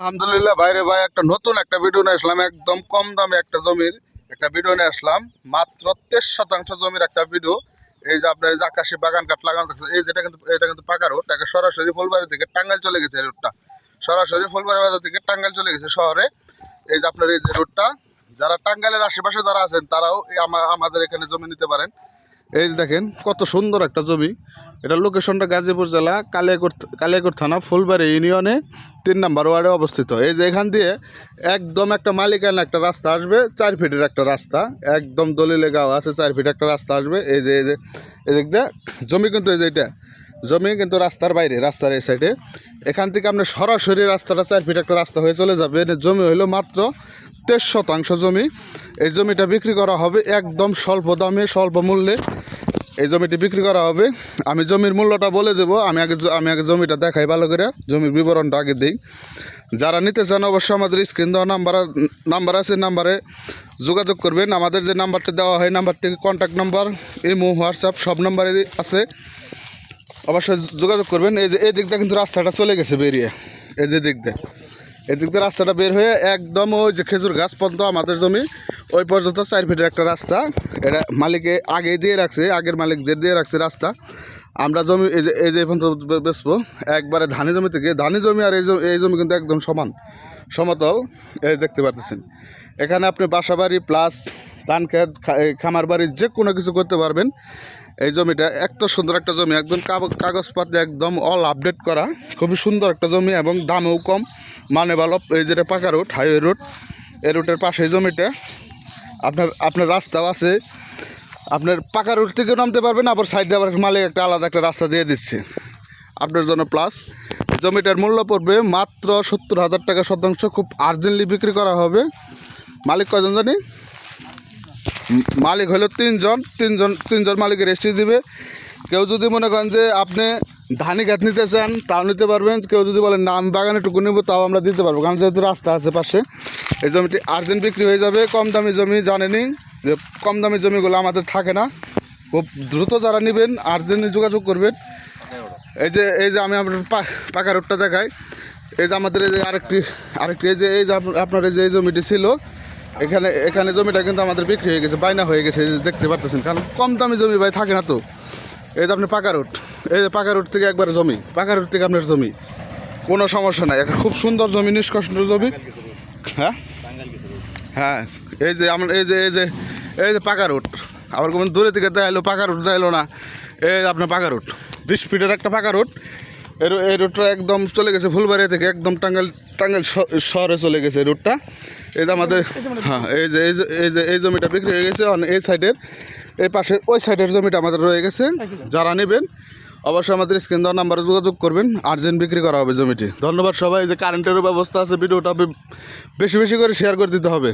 আলহামদুলিল্লাহ বাইরে ভাই, একটা নতুন একটা ভিডিও নিয়ে আসলাম, একদম কম দামে একটা জমির একটা ভিডিও নিয়ে আসলাম, মাত্র তেইশ শতাংশ জমির একটা ভিডিও এই যে আপনার আকাশি বাগান কাঠ লাগানো থাকছে, এই যেটা কিন্তু এটা কিন্তু পাকা রোড এটা সরাসরি ফুলবাড়ি থেকে টাঙ্গাইল চলে গেছে রোডটা সরাসরি ফুলবাড়ি বাজার থেকে টাঙ্গাইল চলে গেছে শহরে। এই যে আপনার এই যে রোডটা যারা টাঙ্গাইলের আশেপাশে যারা আছেন, তারাও আমাদের এখানে জমি নিতে পারেন। এই যে দেখেন, কত সুন্দর একটা জমি। এটা লোকেশনটা গাজীপুর জেলা কালিয়াকোট কালিয়াকোট থানা, ফুলবাড়ি ইউনিয়নে তিন নাম্বার ওয়ার্ডে অবস্থিত। এই যে এখান দিয়ে একদম একটা মালিকানা একটা রাস্তা আসবে, চার ফিটের একটা রাস্তা। একদম দলিলে গাঁও আছে, চার ফিট একটা রাস্তা আসবে। এই যে এই যে এদিক দিয়ে জমি কিন্তু এই যে এটা, জমি কিন্তু রাস্তার বাইরে, রাস্তার এই সাইডে এখান থেকে আপনার সরাসরি রাস্তাটা চার ফিট একটা রাস্তা হয়ে চলে যাবে। জমি হলো মাত্র তেইশ শতাংশ জমি। এই জমিটা বিক্রি করা হবে একদম স্বল্প দামে, স্বল্প মূল্যে। এই জমিটি বিক্রি করা হবে। আমি জমির মূল্যটা বলে দেব। আমি আগে আমি আগে জমিটা দেখাই ভালো করে। জমির বিবরণটা আগে দিই। যারা নিতে চান অবশ্যই আমাদের স্ক্রিন দেওয়া নাম্বার নাম্বার আছে নাম্বারে যোগাযোগ করবেন। আমাদের যে নাম্বারটি দেওয়া হয় নাম্বারটি কন্ট্যাক্ট নাম্বার ইমো, হোয়াটসঅ্যাপ সব নাম্বারে আছে। অবশ্যই যোগাযোগ করবেন। এই যে, এই দিক দিয়ে কিন্তু রাস্তাটা চলে গেছে বেরিয়ে। এই যে দিক দিয়ে। এই দিক দিয়ে রাস্তাটা বের হয়ে একদম ওই যে খেজুর গাছ পর্যন্ত আমাদের জমি। ওই পর্যন্ত চার ফিটের একটা রাস্তা। এটা মালিকে আগে দিয়ে রাখছে, আগের মালিকদের দিয়ে রাখছে রাস্তা। আমরা জমি, এই যে এই যে এই পর্যন্ত বে- বেচবো। একবারে ধানি জমি থেকে, ধানি জমি আর এই জমি এই জমি কিন্তু একদম সমান, সমতল, এই দেখতে পাচ্ছেন এখানে আপনি বাসা বাড়ি প্লাস ধান খেত খামার বাড়ি যে কোনো কিছু করতে পারবেন। এই জমিটা এত সুন্দর একটা জমি, একদম কাগ- কাগজপাতি একদম অল আপডেট করা। খুবই সুন্দর একটা জমি এবং দামেও কম। মানে ভালো, এই যেটা পাকা রোড হাইওয়ে রোড এই রোডের পাশে জমিটা। আপনার আপনার রাস্তাও আছে। আপনার পাকা রোড থেকে নামতে পারবেন, আবার সাইডে আবার মালিক একটা আলাদা একটা রাস্তা দিয়ে দিচ্ছে। আপনার জন্য প্লাস জমিটার মূল্য পড়বে মাত্র সত্তর হাজার টাকা শতাংশ, খুব আর্জেন্টলি বিক্রি করা হবে। মালিক কজন জানি? মালিক হলো তিনজন তিনজন তিনজন মালিকের রেস্টি দিবে। কেউ যদি মনে করেন যে আপনি ধানি গাছ নিতে চান, তাও নিতে পারবেন। কেউ যদি বলেন না, আমি বাগানে টুকু নেব তাও আমরা দিতে পারব। কারণ যেহেতু রাস্তা আছে পাশে, এই জমিটি আর্জেন্ট বিক্রি হয়ে যাবে। কম দামি জমি জানেনি যে, কম দামি জমিগুলো আমাদের থাকে না। খুব দ্রুত যারা নেবেন, আর্জেন্টলি যোগাযোগ করবেন। এই যে এই যে আমি আপনার পাকা রোডটা দেখাই। এই যে আমাদের এই যে আরেকটি আরেকটি, এই যে এই যে আপনার এই যে, এই জমিটি ছিল, এখানে এখানে জমিটা কিন্তু আমাদের বিক্রি হয়ে গেছে বাইনা হয়ে গেছে দেখতে পারতেছেন। কারণ কম দামি জমি ভাই থাকে না তো। এই যে আপনি পাকা রোড। এই যে পাকা রোড থেকে একবার জমি, পাকা রোড থেকে আপনার জমি, কোনো সমস্যা নাই। খুব সুন্দর জমি, নিষ্কষ্ট জমি। হ্যাঁ? হ্যাঁ এই যে আমার এই যে এই যে এই যে পাকা রোড। আবার কোনো দূরে থেকে দেখাইলো, পাকা রোড দেখাইলো না। এই আপনার পাকা রোড। বিশ ফিটের একটা পাকা রোড। এই রো- এই রোডটা একদম চলে গেছে ফুলবাড়ি থেকে, একদম টাঙ্গাইল টাঙ্গাইল শহরে চলে গেছে এই রোডটা। এই যে আমাদের হ্যাঁ এই যে এই যে এই যে এই জমিটা বিক্রি হয়ে গেছে এই সাইডের। এই পাশের ওই সাইডের জমিটা আমাদের রয়ে গেছে। যারা নেবেন অবশ্যই আমাদের স্ক্রিন দেওয়ার নাম্বারে যোগাযোগ করবেন, আর্জেন্ট বিক্রি করা হবে জমিটি। ধন্যবাদ সবাই যে কারেন্টেরও ব্যবস্থা আছে, ভিডিওটা বেশি বেশি করে শেয়ার করে দিতে হবে।